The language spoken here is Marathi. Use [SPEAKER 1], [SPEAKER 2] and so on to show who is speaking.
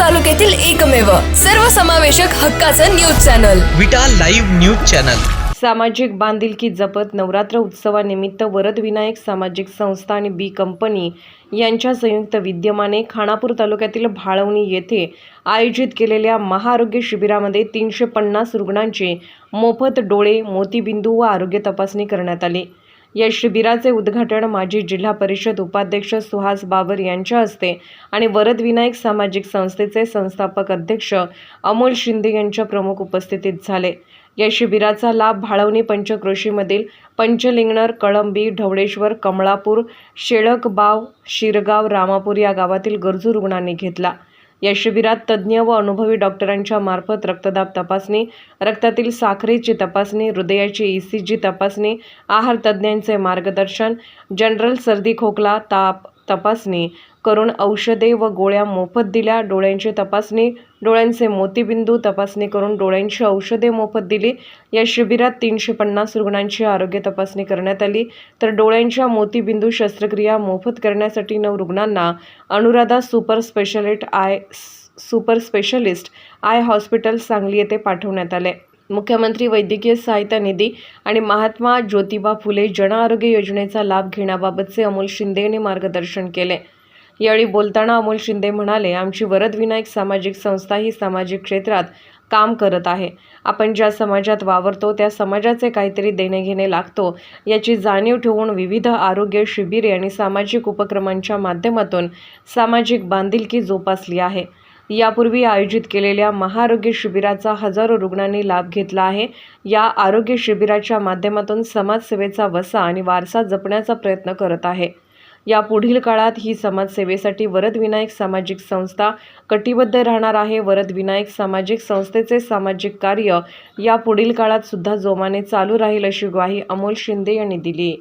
[SPEAKER 1] तालुक्यातील एकमेव सर्वसमावेशक हक्काचं news channel.
[SPEAKER 2] Vita live news channel.
[SPEAKER 3] सामाजिक बांधिलकी जपत नवरात्र उत्सवानिमित्त वरद विनायक सामाजिक संस्था आणि बी कंपनी यांच्या संयुक्त विद्यमाने खानापूर तालुक्यातील भाळवणी येथे आयोजित केलेल्या महाआरोग्य शिबिरामध्ये तीनशे पन्नास रुग्णांचे मोफत डोळे मोतीबिंदू व आरोग्य तपासणी करण्यात आली. या शिबिराचे उद्घाटन माजी जिल्हा परिषद उपाध्यक्ष सुहास बाबर यांच्या हस्ते आणि वरद विनायक सामाजिक संस्थेचे संस्थापक अध्यक्ष अमोल शिंदे यांच्या प्रमुख उपस्थितीत झाले. या शिबिराचा लाभ भाळवणी पंचक्रोशीमधील पंचलिंगणर कळंबी ढवळेश्वर कमळापूर शेळकबाव शिरगाव रामापूर या गावातील गरजू रुग्णांनी घेतला. या शिबिरात तज्ज्ञ व अनुभवी डॉक्टरांच्या मार्फत रक्तदाब तपासणी रक्तातील साखरेची तपासणी हृदयाची ई सी जी तपासणी आहार तज्ज्ञांचे मार्गदर्शन जनरल सर्दी खोकला ताप तपासणी करून औषधे व गोळ्या मोफत दिल्या. डोळ्यांची तपासणी डोळ्यांचे मोतीबिंदू तपासणी करून डोळ्यांची औषधे मोफत दिली. या शिबिरात तीनशे पन्नास रुग्णांची आरोग्य तपासणी करण्यात आली. तर डोळ्यांच्या मोतीबिंदू शस्त्रक्रिया मोफत करण्यासाठी नऊ रुग्णांना Anuradha super speciality eye super specialist eye hospital Sangli येथे पाठवण्यात आले. मुख्यमंत्री वैद्यकीय सहायता निधी आणि महात्मा ज्योतिबा फुले जन आरोग्य योजनेचा लाभ घेण्याबाबतचे अमोल शिंदे यांनी मार्गदर्शन केले. यावेळी बोलताना अमोल शिंदे म्हणाले आमची वरदविनायक सामाजिक संस्था ही सामाजिक क्षेत्रात काम करत आहे. आपण ज्या समाजात वावरतो त्या समाजाचे काहीतरी देणे घेणे लागतो. याची जाणीव ठेवून विविध आरोग्य शिबिरे आणि सामाजिक उपक्रमांच्या माध्यमातून सामाजिक बांधिलकी जोपासली आहे. यापूर्वी आयोजित केलेल्या महाआरोग्य शिबिराचा हजारो रुग्णांनी लाभ घेतला आहे. या आरोग्य शिबिराच्या माध्यमातून समाजसेवेचा वसा आणि वारसा जपण्याचा प्रयत्न करत आहे. या पुढील काळात ही समाजसेवेसाठी वरद विनायक सामाजिक संस्था कटिबद्ध राहणार आहे. वरद विनायक सामाजिक संस्थेचे सामाजिक कार्य या पुढील काळात सुद्धा जोमाने चालू राहील अशी ग्वाही अमोल शिंदे यांनी दिली.